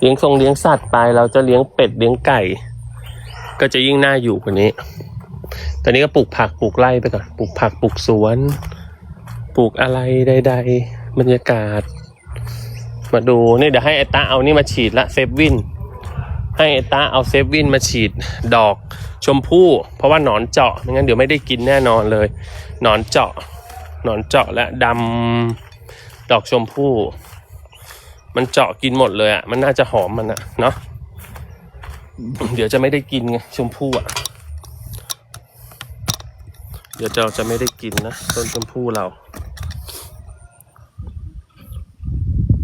เลี้ยงทรงเลี้ยงสัตว์ไปเราจะเลี้ยงเป็ดเลี้ยงไก่ ก็จะยิ่งน่าอยู่กว่านี้ ตอนนี้ก็ปลูกผักปลูกไร่ไปก่อนปลูกผักปลูกสวน ปลูกอะไรใด ๆ บรรยากาศ มาดูนี่เดี๋ยวให้ไอตาเอานี่มาฉีดละเซฟวินให้ไอตาเอาเซฟวินมาฉีดดอกชมพู่ เพราะว่าหนอนเจาะไม่งั้นเดี๋ยวไม่ได้กินแน่นอนเลย หนอนเจาะ หนอนเจาะและดำดอกชมพู่ มันเจาะกินหมดเลยอะ มันน่าจะหอมมันอะ เนาะเดี๋ยวจะไม่ได้กินไงชมพู่อะ เดี๋ยวเราจะไม่ได้กินนะต้นชมพู่เรา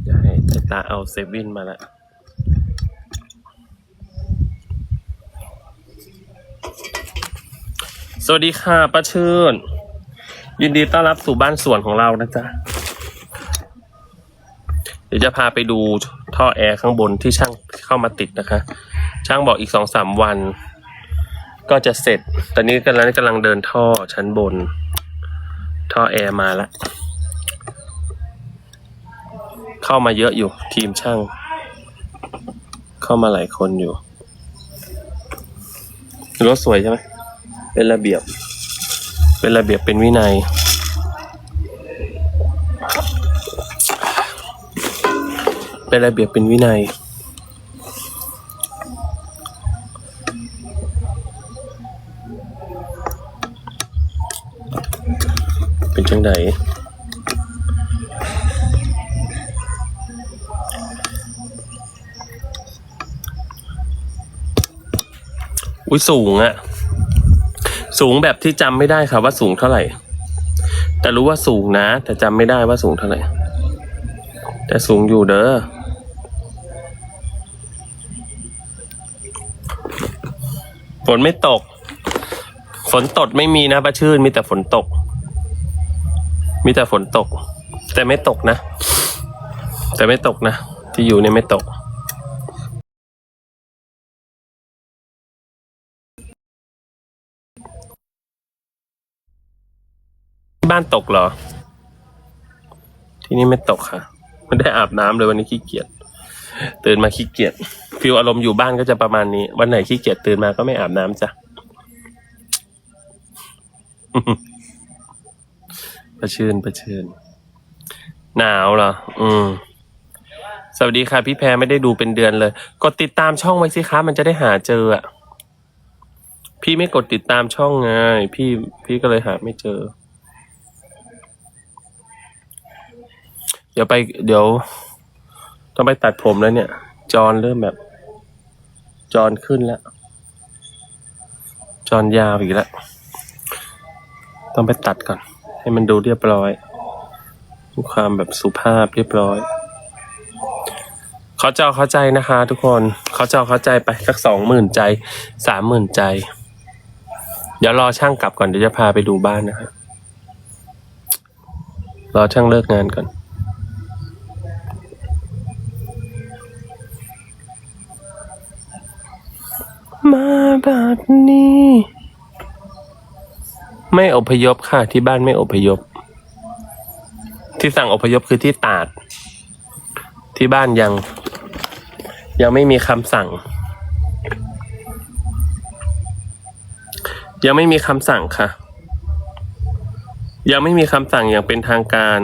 เดี๋ยวให้ตาเอาเซเวินมาละสวัสดีค่ะป้าชื่นยินดีต้อนรับสู่บ้านสวนของเรานะจ๊ะ ดี๋ยวจะพาไปดูท่อแอร์ข้างบนที่ช่างเข้ามาติดนะคะ ช่างบอกอีกสองสามวัน ก็จะเสร็จ ตอนนี้กำลังกำลังเดินท่อชั้นบน ท่อแอร์มาแล้วเข้ามาเยอะอยู่ทีมช่าง เข้ามาหลายคนอยู่รถสวยใช่ไหมเป็นระเบียบ เป็นระเบียบเป็นวินัย เป็นระเบียบเป็นวินัย เป็นจังไดอุ้ยสูงอะสูงแบบที่จำไม่ได้ค่ะว่าสูงเท่าไหร่ แต่รู้ว่าสูงนะ แต่จำไม่ได้ว่าสูงเท่าไหร่ แต่สูงอยู่เด้อ นไม่ตก ฝนตดไม่มีนะป้าชื่น มีแต่ฝนตก มีแต่ฝนตก แต่ไม่ตกนะ แต่ไม่ตกนะ ที่อยู่เนี่ยไม่ตกบ้านตกเหรอ ที่นี่ไม่ตกค่ะ ไม่ได้อาบน้ำเลยวันนี้ขี้เกียจ ตื่นมาขี้เกียจฟิลอารมณ์อยู่บ้านก็จะประมาณนี้ วันไหนขี้เกียจตื่นมาก็ไม่อาบน้ำจ้ะประชื่นประชื่น หนาวเหรอ อืม สวัสดีค่ะ พี่แพรไม่ได้ดูเป็นเดือนเลย กดติดตามช่องไว้สิคะมันจะได้หาเจออะ พี่ไม่กดติดตามช่องไง พี่พี่ก็เลยหาไม่เจอ เดี๋ยวไป เดี๋ยว ต้องไปตัดผมแล้วเนี่ย จอนเริ่มแบบ จอนขึ้นแล้ว จอนยาวอีกแล้ว ต้องไปตัดก่อน ให้มันดูเรียบร้อยความแบบสุภาพเรียบร้อยเขาเจ้าเข้าใจนะคะ ทุกคนเขาเจ้าเข้าใจไปสักสองหมื่นใจสามหมื่นใจ เดี๋ยวรอช่างกลับก่อนเดี๋ยวจะพาไปดูบ้านนะฮะรอช่างเลิกงานก่อน มาแบบนี้ ไม่อพยพค่ะ ที่บ้านไม่อพยพ ที่สั่งอพยพคือที่ตาด ที่บ้านยัง ยังไม่มีคำสั่ง ยังไม่มีคำสั่งค่ะ ยังไม่มีคำสั่งอย่างเป็นทางการ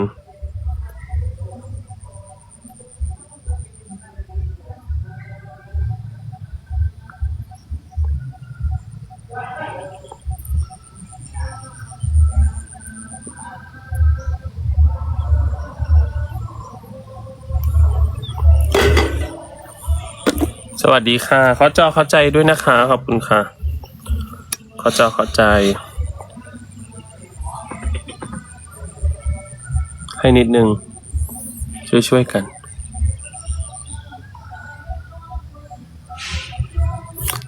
วัสดีค่ะ เขาจอเข้าใจด้วยนะคะ ขอบคุณค่ะ เขาจอเข้าใจ ให้นิดนึง ช่วยช่วยกัน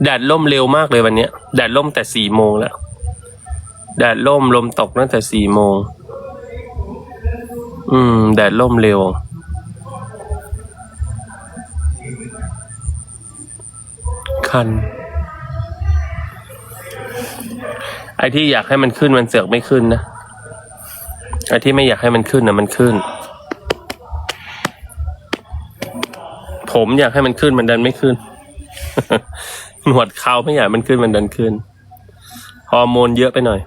แดดล่มเร็วมากเลยวันเนี้ยแดดล่มแต่สี่โมงแล้ว แดดล่มลมตกตั้งแต่สี่โมง อืม แดดล่มเร็ว คันไอ้ที่อยากให้มันขึ้นมันเสือกไม่ขึ้นนะ ไอ้ที่ไม่อยากให้มันขึ้นนะมันขึ้น ผมอยากให้มันขึ้นมันดันไม่ขึ้น หนวดเขาไม่อยากมันขึ้นมันดันขึ้น ฮอร์โมนเยอะไปหน่อย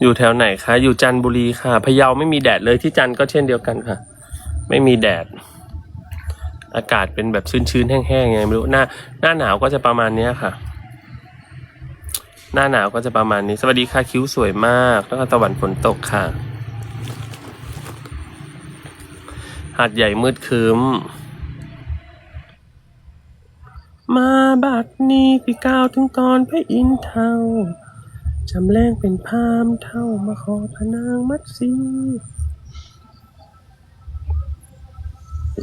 อยู่แถวไหนคะ อยู่จันทบุรีค่ะ พะเยาไม่มีแดดเลยที่จันท์ก็เช่นเดียวกันค่ะ ไม่มีแดด อากาศเป็นแบบชื้นๆแห้งๆไงไม่รู้หน้าหน้าหนาวก็จะประมาณเนี้ยค่ะ หน้าหนาวก็จะประมาณนี้ สวัสดีค่ะคิ้วสวยมาก แล้วก็ตะวันฝนตกค่ะหาดใหญ่มืดครึ้มมาบัดนี้พี่ก้าวถึงตอนพระอินทร์เท่าจำแรงเป็นพรามเท่ามาขอพนางมัดซี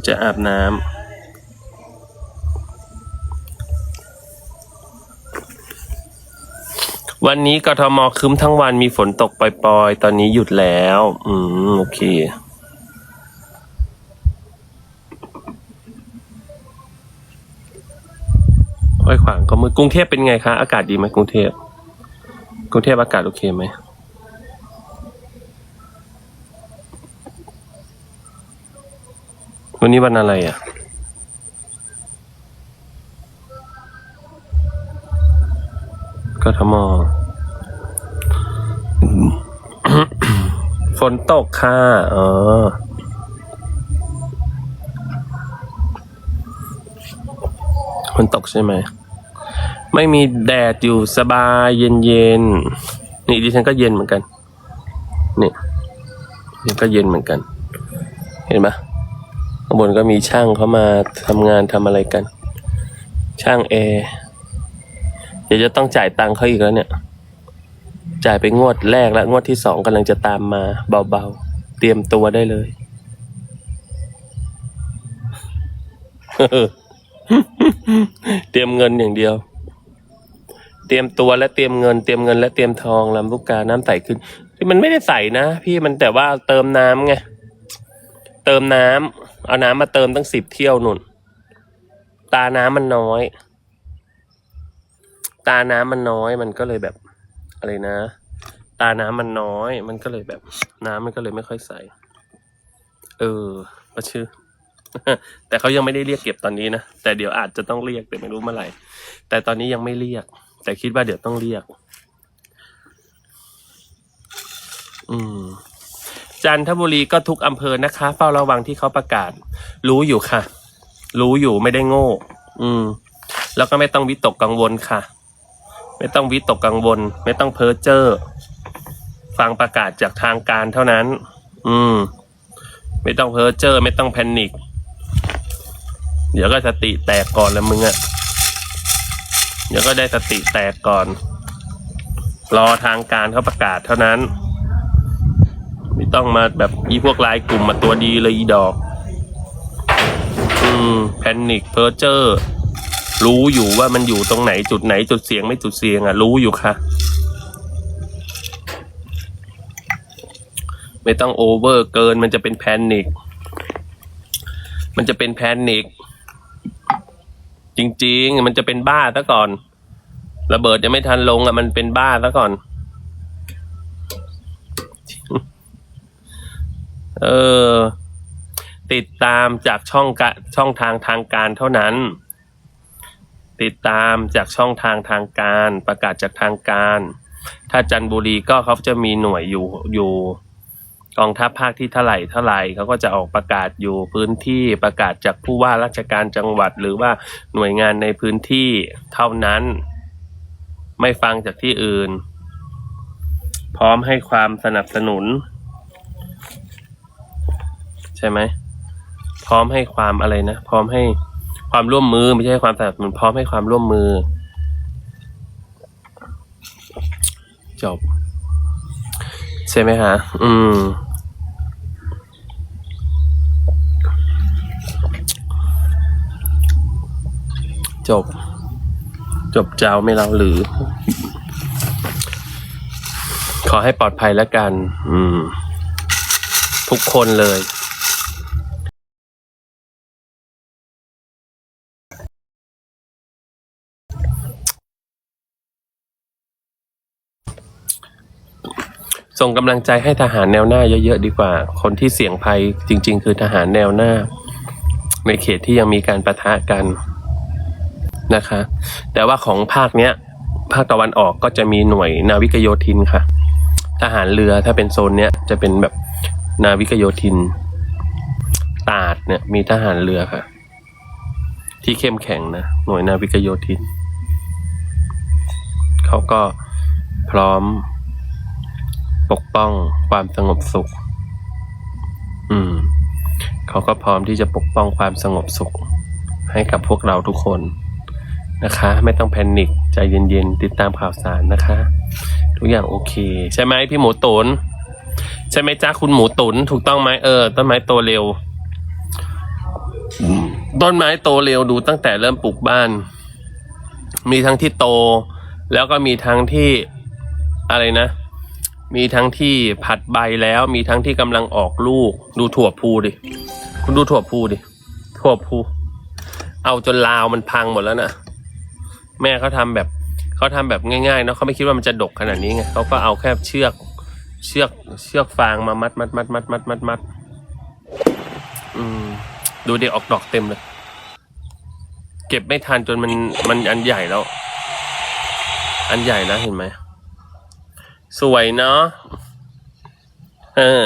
จะอาบน้ำ วันนี้กทมครึ้มทั้งวันมีฝนตกปล่อยๆ ตอนนี้หยุดแล้ว อืม โอเคห้วยขวางก็มืดกรุงเทพเป็นไงคะ อากาศดีไหมกรุงเทพกรุงเทพอากาศโอเคไหมวันนี้วันอะไรอะ กทม ฝนตกค่ะ อ๋อ ฝนตกใช่ไหม ไม่มีแดดอยู่สบายเย็นเย็นๆนี่ดิฉันก็เย็นเหมือนกัน นี่นี่ก็เย็นเหมือนกัน เห็นปะข้างบนก็มีช่างเขามาทำงานทำอะไรกัน ช่างแอร์ ดี๋ยวจะต้องจ่ายตังค์เขาอีกแล้วเนี่ย จ่ายไปงวดแรกแล้วงวดที่สองกำลังจะตามมาเบาๆ เตรียมตัวได้เลย เตรียมเงินอย่างเดียว เตรียมตัวและเตรียมเงิน เตรียมเงินและเตรียมทองลำลูกกาน้ำใสขึ้นที่มันไม่ได้ใสนะพี่มันแต่ว่าเติมน้ำไง เติมน้ำเอาน้ำมาเติมตั้งสิบเที่ยวนุ่น ตาน้ำมันน้อย ตาน้ำมันน้อย มันก็เลยแบบอะไรนะ ตาน้ำมันน้อย มันก็เลยแบบ น้ำมันก็เลยไม่ค่อยใส เออก็ชื่อ แต่เขายังไม่ได้เรียกเก็บตอนนี้นะ แต่เดี๋ยวอาจจะต้องเรียกแต่ไม่รู้เมื่อไหร่ แต่ตอนนี้ยังไม่เรียก แต่คิดว่าเดี๋ยวต้องเรียก อืมจันทบุรีก็ทุกอำเภอนะคะ เฝ้าระวังที่เขาประกาศ รู้อยู่ค่ะ รู้อยู่ไม่ได้โง่ อืม แล้วก็ไม่ต้องวิตกกังวลค่ะ ไม่ต้องวิตกกังวล ไม่ต้องเพ้อเจ้อฟังประกาศจากทางการเท่านั้น อืม ไม่ต้องเพ้อเจ้อไม่ต้องแพนิคเดี๋ยวก็สติแตกก่อนแล้วมึงอะเดี๋ยวก็ได้สติแตกก่อน รอทางการเขาประกาศเท่านั้น ไม่ต้องมาแบบอีพวกลายกลุ่มมาตัวดีเลยอีดอก อืม แพนิคเพ้อเจ้อ รู้อยู่ว่ามันอยู่ตรงไหนจุดไหนจุดเสียงไม่จุดเสียงอะ รู้อยู่ค่ะ ไม่ต้องโอเวอร์เกินมันจะเป็นแพนิคมันจะเป็นแพนิคจริง ๆ มันจะเป็นบ้าซะก่อน ระเบิดยังไม่ทันลงอะมันเป็นบ้าซะก่อน เออ ติดตามจากช่องกะช่องทางทางการเท่านั้น ติดตามจากช่องทางทางการประกาศจากทางการ ถ้าจันบุรีก็เขาจะมีหน่วยอยู่อยู่กองทัพภาคที่เท่าไหร่เท่าไหร่เขาก็จะออกประกาศอยู่พื้นที่ประกาศจากผู้ว่าราชการจังหวัด หรือว่าหน่วยงานในพื้นที่เท่านั้น ไม่ฟังจากที่อื่น พร้อมให้ความสนับสนุน ใช่ไหมพร้อมให้ความอะไรนะ พร้อมให้ ความร่วมมือไม่ใช่ความสนับสนุนพร้อมให้ความร่วมมือ จบ ใช่ไหมฮะ อืม จบ จบเจ้าไม่เล่าหรือ ขอให้ปลอดภัยแล้วกัน อืม ทุกคนเลย ส่งกำลังใจให้ทหารแนวหน้าเยอะๆดีกว่า คนที่เสี่ยงภัยจริง ๆ คือทหารแนวหน้า ในเขตที่ยังมีการประทะกันนะคะ แต่ว่าของภาคเนี้ย ภาคตะวันออกก็จะมีหน่วยนาวิกโยธินค่ะ ทหารเรือถ้าเป็นโซนเนี้ยจะเป็นแบบนาวิกโยธิน ตาดเนี่ยมีทหารเรือค่ะ ที่เข้มแข็งนะหน่วยนาวิกโยธิน เขาก็พร้อม ปกป้องความสงบสุข อืม เขาก็พร้อมที่จะปกป้องความสงบสุข ให้กับพวกเราทุกคนนะคะ ไม่ต้องแพนิคใจเย็นๆ ติดตามข่าวสารนะคะ ทุกอย่างโอเค ใช่ไหมพี่หมูตุน ใช่ไหมจ้าคุณหมูตุน ถูกต้องไหมเออ ต้นไม้โตเร็ว ต้นไม้โตเร็วดูตั้งแต่เริ่มปลูกบ้าน มีทั้งที่โต แล้วก็มีทั้งที่อะไรนะ มีทั้งที่ผัดใบแล้ว มีทั้งที่กำลังออกลูก ดูถั่วพูดิ คุณดูถั่วพูดิ ถั่วพู เอาจนลาวมันพังหมดแล้วนะแม่เขาทำแบบเขาทำแบบง่ายๆเนาะเขาไม่คิดว่ามันจะดกขนาดนี้ไงเขาก็เอาแค่เชือก เชือกเชือกฟางมามัดมัดมัดมัดมัดมัดมัดอืมดูเด็กออกดอกเต็มเลย เก็บไม่ทันจนมันมันอันใหญ่แล้ว อันใหญ่นะเห็นไหม สวยเนาะเออ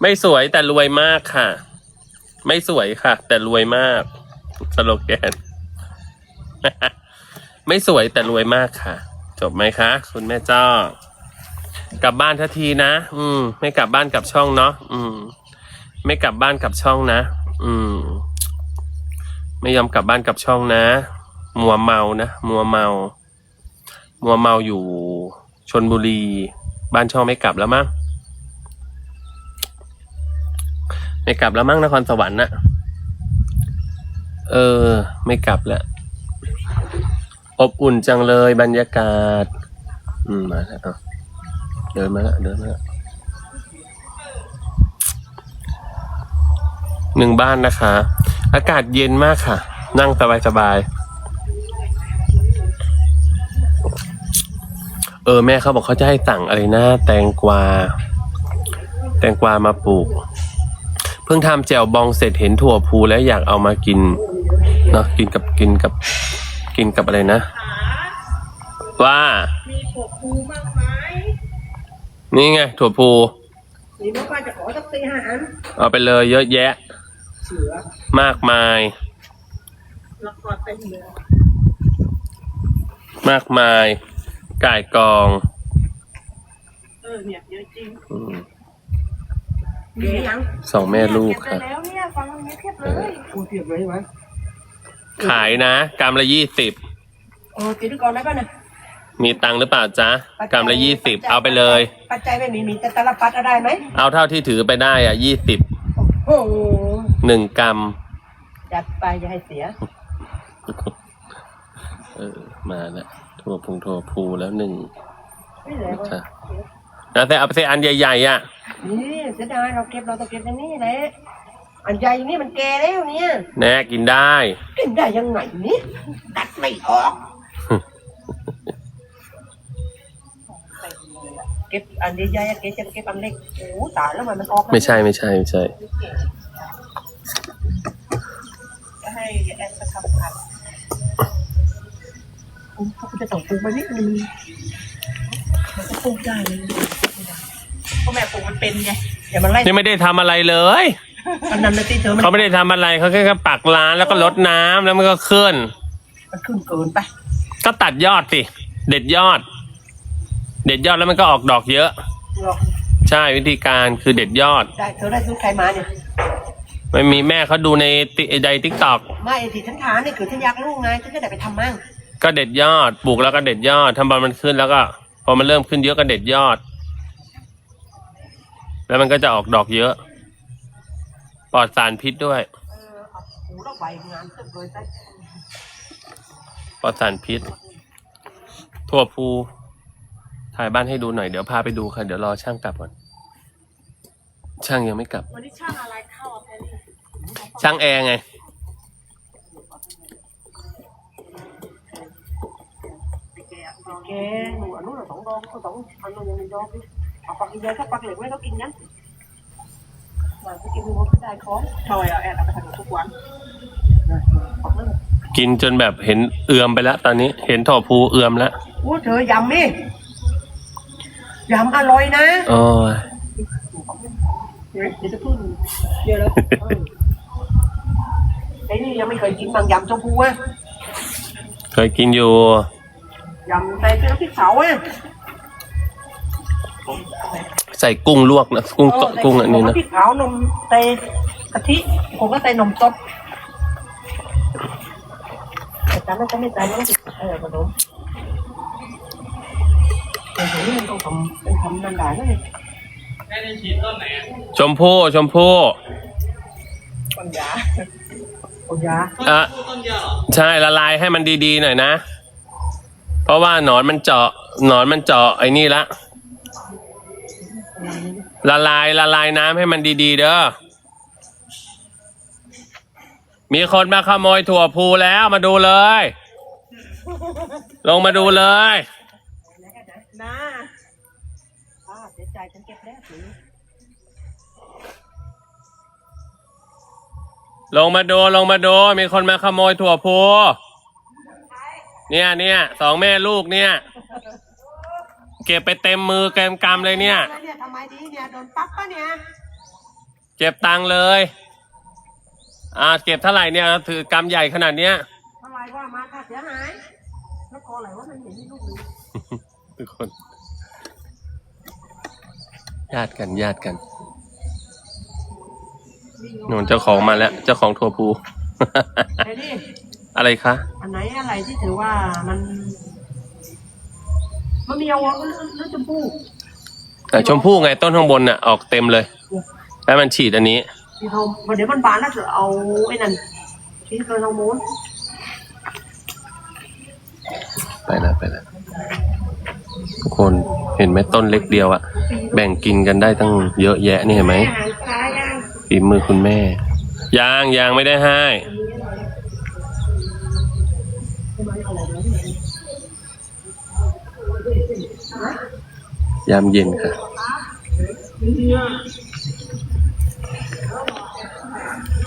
ไม่สวยแต่รวยมากค่ะ ไม่สวยค่ะ แต่รวยมากสโลแกน ไม่สวยแต่รวยมากค่ะ จบไหมคะ คุณแม่จ้อกลับบ้านทันทีนะ อืม ไม่กลับบ้านกลับช่องเนาะอืม ไม่กลับบ้านกลับช่องนะ อืม ไม่ยอมกลับบ้านกลับช่องนะ มัวเมานะ มัวเมา มัวเมาอยู่ ชนบุรี บ้านช่องไม่กลับแล้วมั้งไม่กลับแล้วมั้งนครสวรรค์น่ะเออ ไม่กลับแล้วอบอุ่นจังเลยบรรยากาศ อืมมาแล้วเอาเดินมาแล้วเดินมาแล้วหนึ่งบ้านนะคะ อากาศเย็นมากค่ะ นั่งสบายสบาย เออแม่เขาบอกเขาจะให้สั่งอะไรนะแตงกวา แตงกวามาปลูก เพิ่งทำแจ่วบองเสร็จเห็นถั่วพูแล้วอยากเอามากินเนาะกินกับกินกับกินกับอะไรนะ ว่ามีถั่วพูมากไหมนี่ไงถั่วพูนี่น้องป้าจะขอสักสี่ห้าอันเอาไปเลยเยอะแยะ เสือมากมายแล้วก็เต็มเลยมากมาย ก่ายกองเออเนี่ยเยอะจริงอืมเดี๋ยวยังสองแม่ลูกเก็บค่ะไปแล้วเนี่ยฟังตรงนี้เทียบเลย กูเทียบเลยใช่ไหมขายนะกรัมละยี่สิบโอ้กินก่อนได้ป่ะเนี่ยมีตังค์หรือเปล่าจ๊ะกรัมละยี่สิบเอาไปเลย ปัจจัยไม่มีมีแต่ตะลปัดเอาได้ไหมเอาเท่าที่ถือไปได้อะยี่สิบโอ้โหหนึ่งกรัมจัดไปอย่าให้เสีย เออ มาแล้วถั่วพุงถั่วพูแล้วหนึ่งไม่เหลือค่ะแล้วแต่เอาไปใส่อันใหญ่ๆอะนี่เสียดายเราเก็บเราต้องเก็บอย่างนี้แหละอันใหญ่นี่มันแก่แล้วเนี่ยแน่กินได้ กินได้ยังไงนี่ตัดไม่ออก เก็บอันใหญ่ๆเก็บจะเก็บอันเล็กโอ้ตายแล้วมันมันออกไม่ใช่ไม่ใช่ไม่ใช่จะให้แอนมาทำผัด เขาจะต้องปลูกมานิดนึงมันก็ปลูกได้เลยเพราะแม่ปลูกมันเป็นไงเดี๋ยวมันไล่นี่ไม่ได้ทำอะไรเลย มันนำนาทีเธอมันเขาไม่ได้ทำอะไรเขาแค่แค่ปักร้านแล้วก็ลดน้ำแล้วมันก็ขึ้น มันขึ้นเกินไปก็ตัดยอดสิ เด็ดยอด เด็ดยอดแล้วมันก็ออกดอกเยอะ หรอกใช่วิธีการคือเด็ดยอด ได้เธอได้ซื้อใครมาเนี่ย ไม่มีแม่เขาดูในติไดทิกตอก ไม่ไอ้ที่ฉันถามนี่คือฉันอยากรู้ไงฉันจะได้ไปทำมั่ง ก็เด็ดยอด ปลูกแล้วก็เด็ดยอดทำบอลมันขึ้นแล้วก็ พอมันเริ่มขึ้นเยอะก็เด็ดยอด แล้วมันก็จะออกดอกเยอะ ปลอดสารพิษด้วย เออเอาหูเราใบงานเต็มเลยแต่ปลอดสารพิษ ทั่วภูถ่ายบ้านให้ดูหน่อยเดี๋ยวพาไปดูค่ะ เดี๋ยวรอช่างกลับก่อน ช่างยังไม่กลับ วันนี้ช่างอะไรเข้าอะแพรรี่ ช่างแอร์ไง แกแกหนูอนุเราสองดองเขาสองอันนู้นยังไม่ดองดิเอาปักใหญ่ถ้าปักเหล็กไว้เขากินนั้นมาไปกินรถไม่ได้ของทอยเอาแอนเอาไปทำทุกวันบอกเลยกินจนแบบเห็นเอือมไปแล้ว ตอนนี้เห็นถั่วพูเอือมแล้วโอ้เธอยำนี่ยำอร่อยนะโอ้ยเดี๋ยวเดี๋ยวจะพูดเดี๋ยวแล้วเออไอ้นี่ยังไม่เคยกินบางยำชมพูอะเคยกินอยู่ ยำใส่น้ำพริกเผาอะใส่กุ้งลวกนะกุ้งเออกุ้งอันนี้นะำพริกเผานมใส่กะทิผมก็ใส่นมสดแต่จำไม่จำไม่ใจน้ำพริกเออขนมโอ้โหนี่มันต้องทำต้องทำนานๆนะเนี่ยชมพู่ชมพู่ปัญญาปัญญาอะใช่ละลายให้มันดีๆหน่อยนะ เพราะว่าหนอนมันเจาะหนอนมันเจาะไอ้นี่ละละลายละลายน้ำให้มันดี ๆ เด้อ มีคนมาขโมยถั่วพูแล้วมาดูเลย ลงมาดูเลยนะป้าเสียใจฉันเก็บแล้วถือลงมาดูลงมาดูมีคนมาขโมยถั่วพู เนี่ยเนี่ยสองแม่ลูกเนี่ย เก็บไปเต็มมือเต็มกำเลยเนี่ยอะไรเนี่ยทำไมดีเนี่ยโดนปั๊บปะเนี่ย เก็บตังค์เลย อ่า เก็บเท่าไหร่เนี่ยถือกำใหญ่ขนาดเนี้ยทำไมว่ามาค่าเสียหาย แล้วพออะไรว่ามันเห็นที่ลูกเลยทุกคนญาติกันญาติกันหนุนเจ้าของมาแล้ว เจ้าของทัวพูไอ้นี่ อะไรคะ อันไหนอะไรที่ถือว่ามันมันมีเอาเลือดชมพูแต่ชมพู่ไงต้นข้างบนน่ะออกเต็มเลย แล้วมันฉีดอันนี้ที่เขาเดี๋ยวมันบานแล้วจะเอาไอ้นั่นที่เคยทองมูนไปแล้วไปแล้วทุกคนเห็นไหมต้นเล็กเดียวอะแบ่งกินกันได้ตั้งเยอะแยะนี่เห็นไหมอาหารค้าย่างฝีมือคุณแม่ยางยางไม่ได้ให้ ยามเย็นค่ะ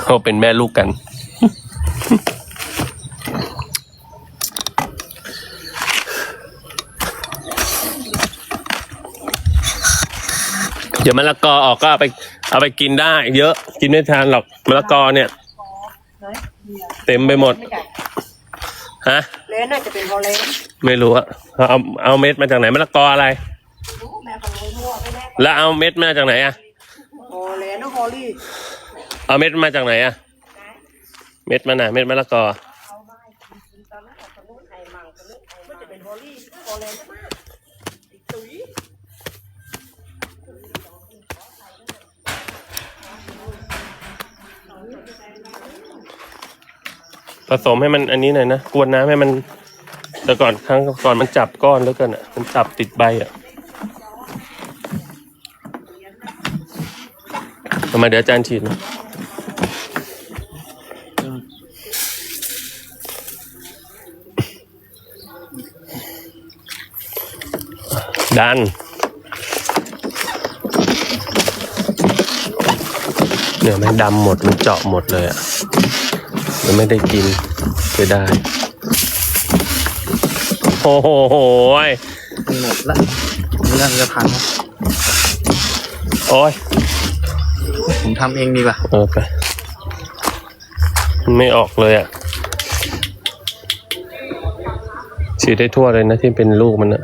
เขาเป็นแม่ลูกกัน เดี๋ยวมะละกอออกก็เอาไปเอาไปกินได้ เยอะกินไม่ทานหรอกมะละกอเนี่ยไหนเต็มไปหมดไม่ใช่ฮะ เลนน่าจะเป็นฮอลแลนด์ไม่รู้อะเอาเอาเม็ดมาจากไหนมะละกออะไรรู้ แม่ของเลยมั่วไปแล้วแล้วเอาเม็ดมาจากไหนอะฮอลแลนด์นะฮอลลี่เอาเม็ดมาจากไหนอะเม็ดมันอะเม็ดมะละกอเอามาให้กินกินตอนนั้นแต่คนนู้นไอ้มังคนนู้นไอ้มันจะเป็นฮอลลี่ฮอลแลนด์ใช่ไหมอีกตุ้ยผสมให้มันอันนี้หน่อยนะกวนน้ำให้มัน แต่ก่อนครั้งก่อนมันจับก้อนแล้วกันอะมันจับติดใบอะทำไมาเดี๋ยวอาจารย์ฉีดนะดัน เนี่ยแม่ดำหมด มันเจาะหมดเลยอะมันไม่ได้กินเสียดายโอ้โหโหยหมดละนี่น่าจะพังนะโอ้ย ผมทำเองดีกว่าเออไปมันไม่ออกเลยอะฉีดได้ทั่วเลยนะที่เป็นลูกมันอะ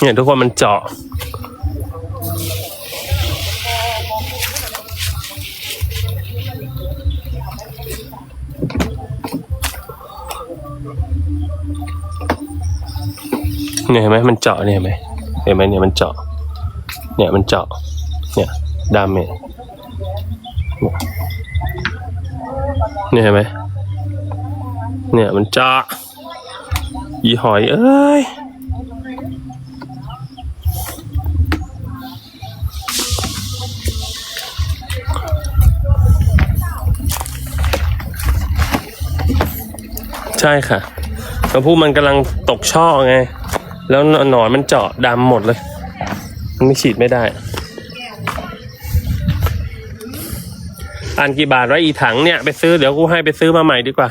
เนี่ยทุกคนมันเจาะ เนี่ยเห็นไหมมันเจาะเนี่ยเห็นไหมเห็นไหมเนี่ยมันเจาะ เนี่ยมันเจาะ เนี่ยดำเนี่ยเนี่ยเห็นไหมเนี่ยมันเจาะยี่หอยเอ้ย ใช่ค่ะตัวผู้มันกำลังตกช่อไง แล้วหนอนมันเจาะดำหมดเลย มันไม่ฉีดไม่ได้อันกี่บาทไว้อีถังเนี่ย ไปซื้อเดี๋ยวกูให้ไปซื้อมาใหม่ดีกว่า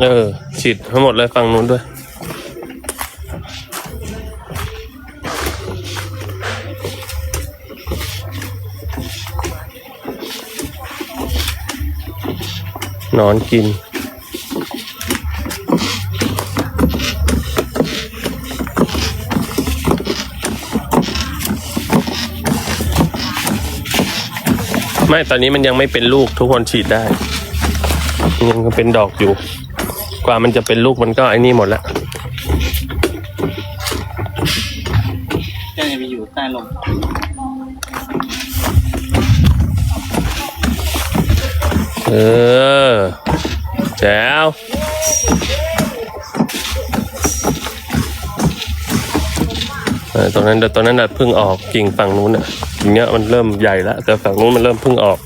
เออ ฉีดทั้งหมดเลยฝั่งนู้นด้วยนอนกิน ไม่ ตอนนี้มันยังไม่เป็นลูกทุกคนฉีดได้ ยังเป็นดอกอยู่ ว่ามันจะเป็นลูกมันก็ไอ้นี่หมดแล้วก็จะไปอยู่ใต้ลมเออแจ๋วเออตรงนั้นตรงนั้นน่ะเพิ่งออกกิ่งฝั่งนู้นอะกิ่งเนี้ยมันเริ่มใหญ่แล้วแต่ฝั่งนู้นมันเริ่มเพิ่งออก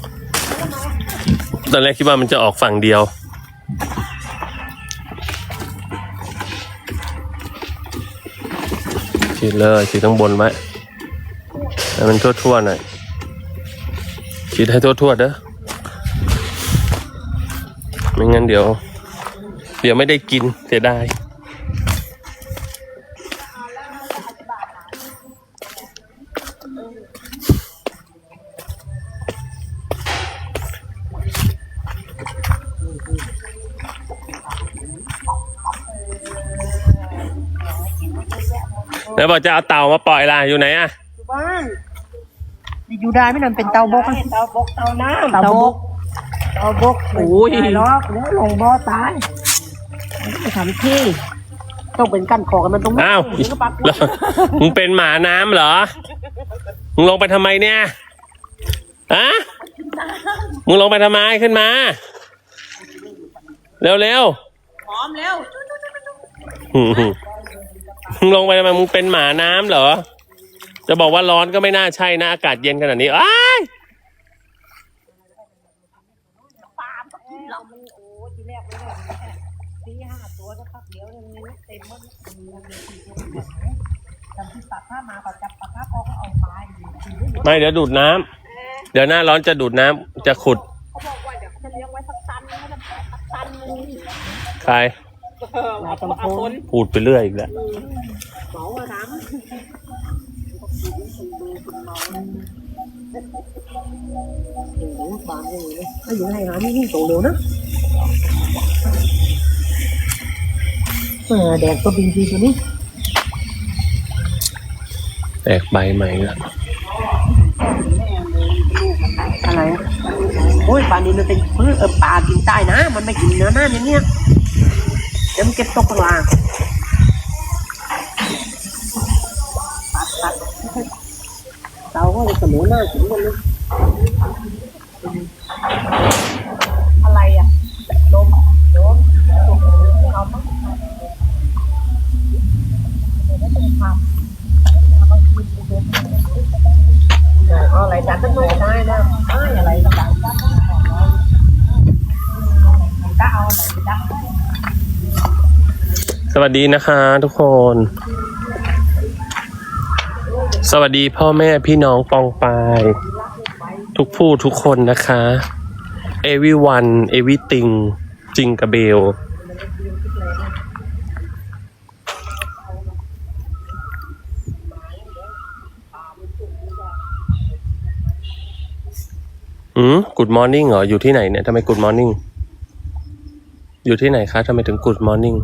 ตอนแรกคิดว่ามันจะออกฝั่งเดียว ดเลยฉีดข้างบนไว้ให้มันทั่วๆหน่อยฉีดให้ทั่วๆเด้อไม่งั้นเดี๋ยว เดี๋ยวไม่ได้กินเสียดาย แล้วบอกจะเอาเต่ามาปล่อยล่ะอยู่ไหนอะอยู่บ้านอยู่ได้ไม่นานเป็นเตาบกเตาบกเตาน้ำเตาบกเตาบกโอ้ยล็อกแล้วลงบ่อตายไม่ทำที่ต้องเป็นกั้นคอกันมันตรงนี้อ้าวถึงก็ปักแล้วมึงเป็นหมาน้ำเหรอมึงลงไปทำไมเนี่ยอะมึงลงไปทำไมขึ้นมา เร็วเร็วพร้อมแล้วๆ มึงลงไปทำไมมึงเป็นหมาน้ำเหรอ จะบอกว่าร้อนก็ไม่น่าใช่นะ อากาศเย็นขนาดนี้อ้ายปลาเรามันโอ้ทีแรกไม่ได้สี่ห้าตัวสักพักเดียวยังมีเต็มหมดทำที่ปักผ้ามาปักจับปักผ้าพอก็เอาไปไม่เดี๋ยวดูดน้ำเดี๋ยวหน้าร้อนจะดูดน้ำจะขุดเขาบอกว่าเดี๋ยวจะเลี้ยงไว้สักตันเขาจะแปะสักตันนึง ใคร นายตำพลพูดไปเรื่อยอีกแล้วเหมาอะน้ำบางเลยถ้าอยู่ไหนหานี่นี่โตเร็วนะเออแดดก็บินทีตัวนี้ แตกใบใหม่แล้วอะไร โอ้ยปลานี้มันเป็นพืชเออปลากินใต้นะ มันไม่กินเนื้อหน้าอย่างเนี้ย เดี๋ยวมันเก็บตกข้างล่างปัดปัดเราก็เลยเสมอหน้าถึงมันเลยอะไรอะลมลมเอามั้งเอาอะไรจัดตั้งไม่ได้นะไม่อะไรต่างๆก็เอาอะไรจัด สวัสดีนะคะ ทุกคน สวัสดีพ่อแม่พี่น้องปองปาย ทุกผู้ทุกคนนะคะ everyone everything จิงกระเบล อืม good morning เหรอ อยู่ที่ไหนเนี่ยทำไม good morning อยู่ที่ไหนคะทำไมถึง good morning